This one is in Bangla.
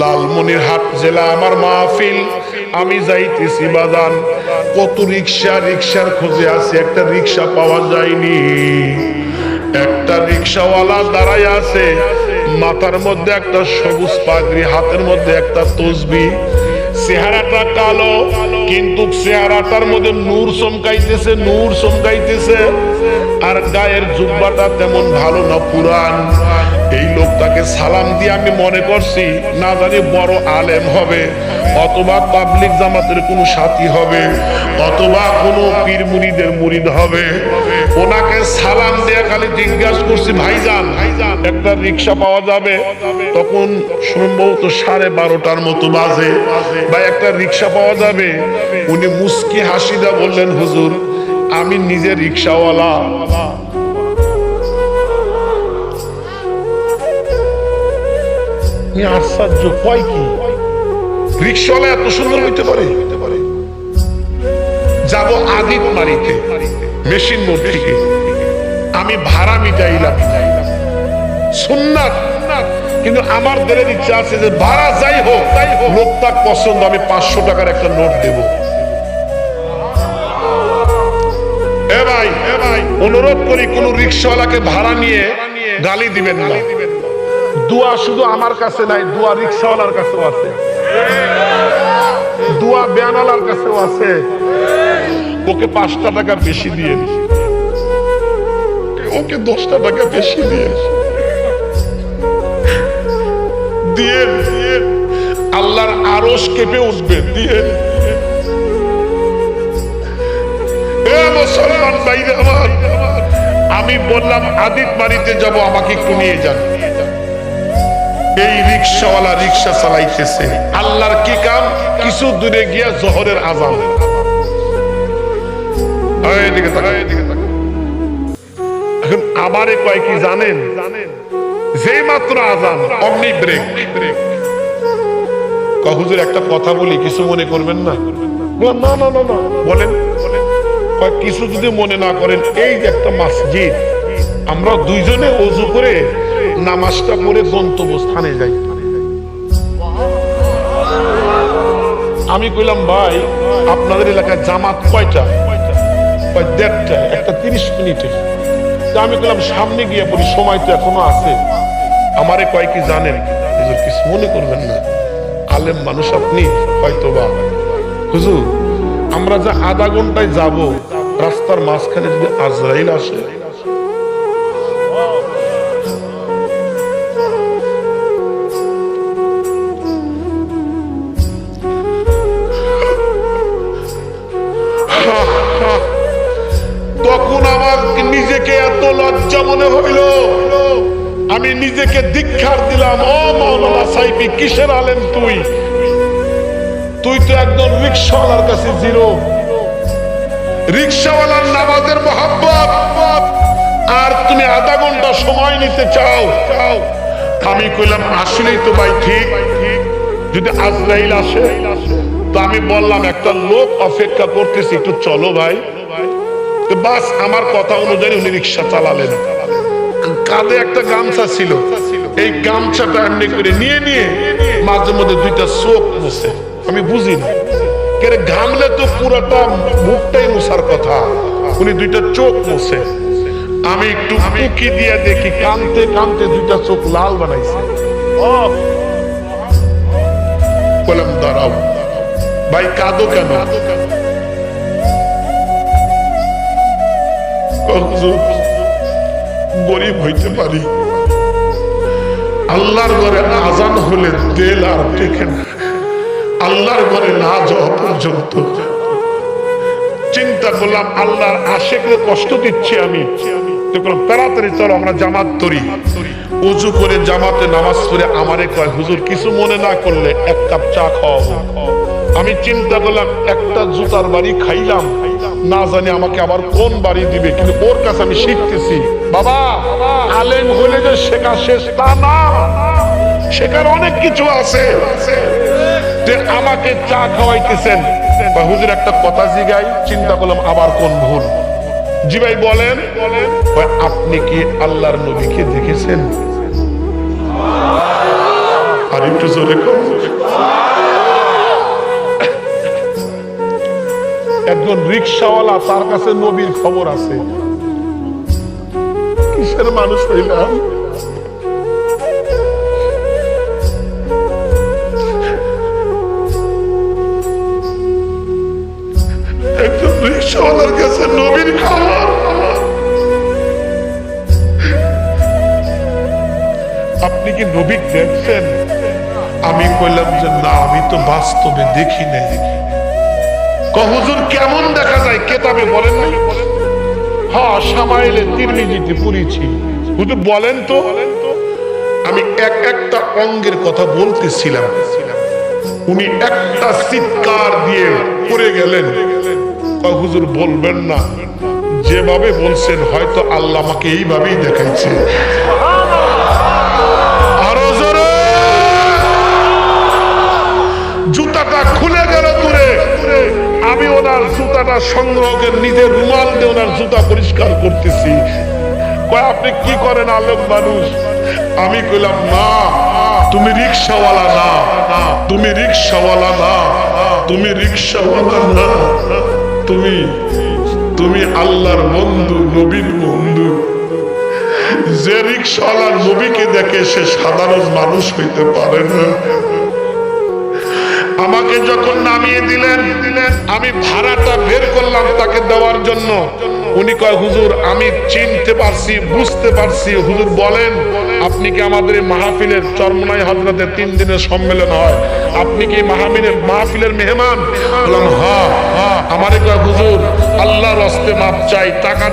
লালমনিরহাট জেলা আমার মাহফিল। আমি যাইতেছি বাজান। কত রিক্সা, রিক্সার খোঁজে আছে, একটা রিক্সা পাওয়া যায়নি। একটা রিক্সাওয়ালা দাঁড়ায় আছে, মাথার মধ্যে একটা সবুজ পাগড়ি, হাতের মধ্যে একটা তসবি। চেহারাটা কালো, কিন্তু চেহারাটার মধ্যে নূর চমকাইতেছে নূর চমকাইতেছে। আর গায়ের জুব্বাটা তেমন ভালো না, পুরান। এই লোকটাকে সালাম দিয়ে আমি মনে করছি, না জানি বড় আলেম হবে, অথবা পাবলিক জামাতের কোনো সাথী হবে, অথবা কোনো পীর মুরিদের মুরিদ হবে। ওনাকে সালাম দেয়া খালি জিজ্ঞাসা করছি, ভাইজান, একটা রিক্সা পাওয়া যাবে? তখন সম্ভবত সাড়ে বারোটার মতো বাজে। বা একটা রিক্সা পাওয়া যাবে। উনি মুস্কি হাসিদা বললেন, হুজুর, আমি নিজে রিক্সাওয়ালা। আশ্চর্য, কয় কি? রিক্সাওয়ালা এত সুন্দর হইতে পারে? যাব আদিত মারিতে, মেশিন থেকে আমি ভাড়া মিটাইলাম। সুন্নাত কিন্তু আমার দিলের ইচ্ছা আছে যে ভাড়া যাই হোক তাই হোক। লোকটা পছন্দ আমি পাঁচশো টাকার একটা নোট দেব। এ ভাই এ ভাই অনুরোধ করি কোন রিক্সাওয়ালাকে ভাড়া নিয়ে গালি দিবেন না। দোয়া শুধু আমার কাছে নাই দোয়া রিক্সাওয়ালার কাছেও আছে। দোয়া বেয়ানালার কাছেও আছে। ওকে পাঁচটা টাকা বেশি দিয়ে ওকে দশটা টাকা বেশি দিয়ে দিয়ে আল্লাহর আরস কেঁপে উঠবে, দিয়ে। মুসলমান বাইরে আমার, আমি বললাম, আদিত বাড়িতে যাব, আমাকে একটু নিয়ে যান। এই রিক্সাওয়ালা রিক্সা চালাইতেছে। আল্লাহর কি কাম? কিছু দূরে গিয়া জহরের আজান এখন আমারে কয় কি জানেন? যেই মাত্র আজান অমনি ব্রেক হুজুর একটা কথা বলি কিছু মনে করবেন না? না না না না বলেন। কিছু যদি মনে না করেন এই যে একটা মসজিদ আমরা দুইজনে অজু করে নামাজটা পড়ে গন্তব্য স্থানে যাই। আমি কইলাম ভাই আপনাদের এলাকায় জামাত কয়টা? কয় দেড়টা একটা তিরিশ মিনিটে। আমি কইলাম সামনে গিয়ে পড়ি সময় তো এখনও আছে। আমারে কয় কি জানেন? হুজুর, কিছু মনে করবেন না। আলেম মানুষ আপনি হয়তো বা হুজুর, আমরা যে আধা ঘন্টায় যাব, রাস্তার মাঝখানে যদি আজরাইল আসে। তখন আমার নিজেকে এত লজ্জা মনে হইল। আমি নিজেকে দীক্ষার দিলাম, ও মৌলানা সাইফি, কিসের আলেম তুই? তুই তো একদম রিক্সাওয়ালার কাছে জিরো। রিক্সাওয়ালার নামাজের মহাব্বত। আর তুমি আধা ঘণ্টা সময় নিতে চাও? চাও আমি কইলাম, আসলেই তো ভাই ঠিক। যদি আজরাইল আসে, তো আমি বললাম, একটা লোক অপেক্ষা করতেছি, একটু চলো ভাই। বাস, আমার কথা অনুযায়ী উনি রিক্সা চালালেন। কাঁধে একটা গামছা ছিল। এই গামছাটা এমনি করে নিয়ে নিয়ে মাঝে মধ্যে দুইটা চোখ মুছে আমি বুঝি না। কেরে ঘামলে তো পুরোটা মুখটাই মুছার কথা। উনি দুইটা চোখ মুছে। আমি একটু উকি দিয়ে দেখি কানতে কানতে দুইটা চোখ লাল বানাইছে। বললাম, দাঁড়াও। ভাই, কাঁদো কেন? গরিব হইতে পারি। আল্লাহর ঘরে আজান হলে তেল আর টেকে না। আল্লাহর ঘরে না যাওয়া পর্যন্ত। চিন্তা করলাম, আল্লাহর আশেকে কষ্ট দিচ্ছি আমি। জামাত করে জামাতে নামাজ পড়ে আমারে কয়, হুজুর, কিছু মনে না করলে এক কাপ চা খাওয়াবো। আমি চিন্তা করলাম, একটা জুতার বাড়ি খাইলাম। না জানি আমাকে আবার কোন বাড়ি দিবে, কিন্তু ওর কাছে আমি শিখতেছি। বাবা, আলেম হলে যে শেখা শেষ তা না। শেখার অনেক কিছু আছে যে আমাকে চা খাওয়াইতেছেন। হুজুর একটা কথা জিগাই, চিন্তা করলাম আবার কোন ভুল। জি ভাই বলেন আপনি কি আল্লাহর নবীকে দেখেছেন? একজন রিক্সাওয়ালা, তার কাছে নবীর খবর আছে। কিসের মানুষ হইলাম? একজন রিক্সাওয়ালার কাছে নবীর খবর। আপনি কি নবী দেখছেন? আমি কইলাম যে না, আমি তো বাস্তবে দেখি নাই। হুজুর কেমন দেখা যায়? কেতাবে বলেন হ্যাঁ সামাইলে তিরমিজিতে পড়েছি হুজুর বলেন তো, আমি এক একটা অঙ্গের কথা বলতেছিলাম। উনি একটা চিৎকার দিয়ে পড়ে গেলেন। হুজুর বলবেন না, যেভাবে বলছেন হয়তো আল্লাহ আমাকে এইভাবেই দেখাইছে। জুতাটা ওনার জুতাটা সংগ্রহকে নিজের রুমাল দিয়ে ওনার জুতা পরিষ্কার করতেছি। আপনি কি করেন আলেম মানুষ? আমি কইলাম না তুমি রিক্সাওয়ালা না, তুমি রিক্সাওয়ালা না, তুমি রিক্সাওয়ালা না, তুমি তুমি আল্লাহর বন্ধু, নবীর বন্ধু। যে রিক্সাওয়ালা নবীকে দেখে সে সাধারণ মানুষ হইতে পারে না। আমাকে যখন নামিয়ে দিলেন, আমি ভাড়াটা বের করলাম তাকে দেওয়ার জন্য। উনি কয়, হুজুর, আমি চিনতে পারছি, বুঝতে পারছি। হুজুর বলেন, আপনি কি আমাদের মাহফিলের চরমনাই হজরতের তিন দিনের সম্মেলন হয়? আপনি কি মাহফিলের মাহফিলের মেহমান? বললাম হ্যাঁ। আমারে কয়, হুজুর, আল্লাহর হস্তে মাপ চাই, টাকাটা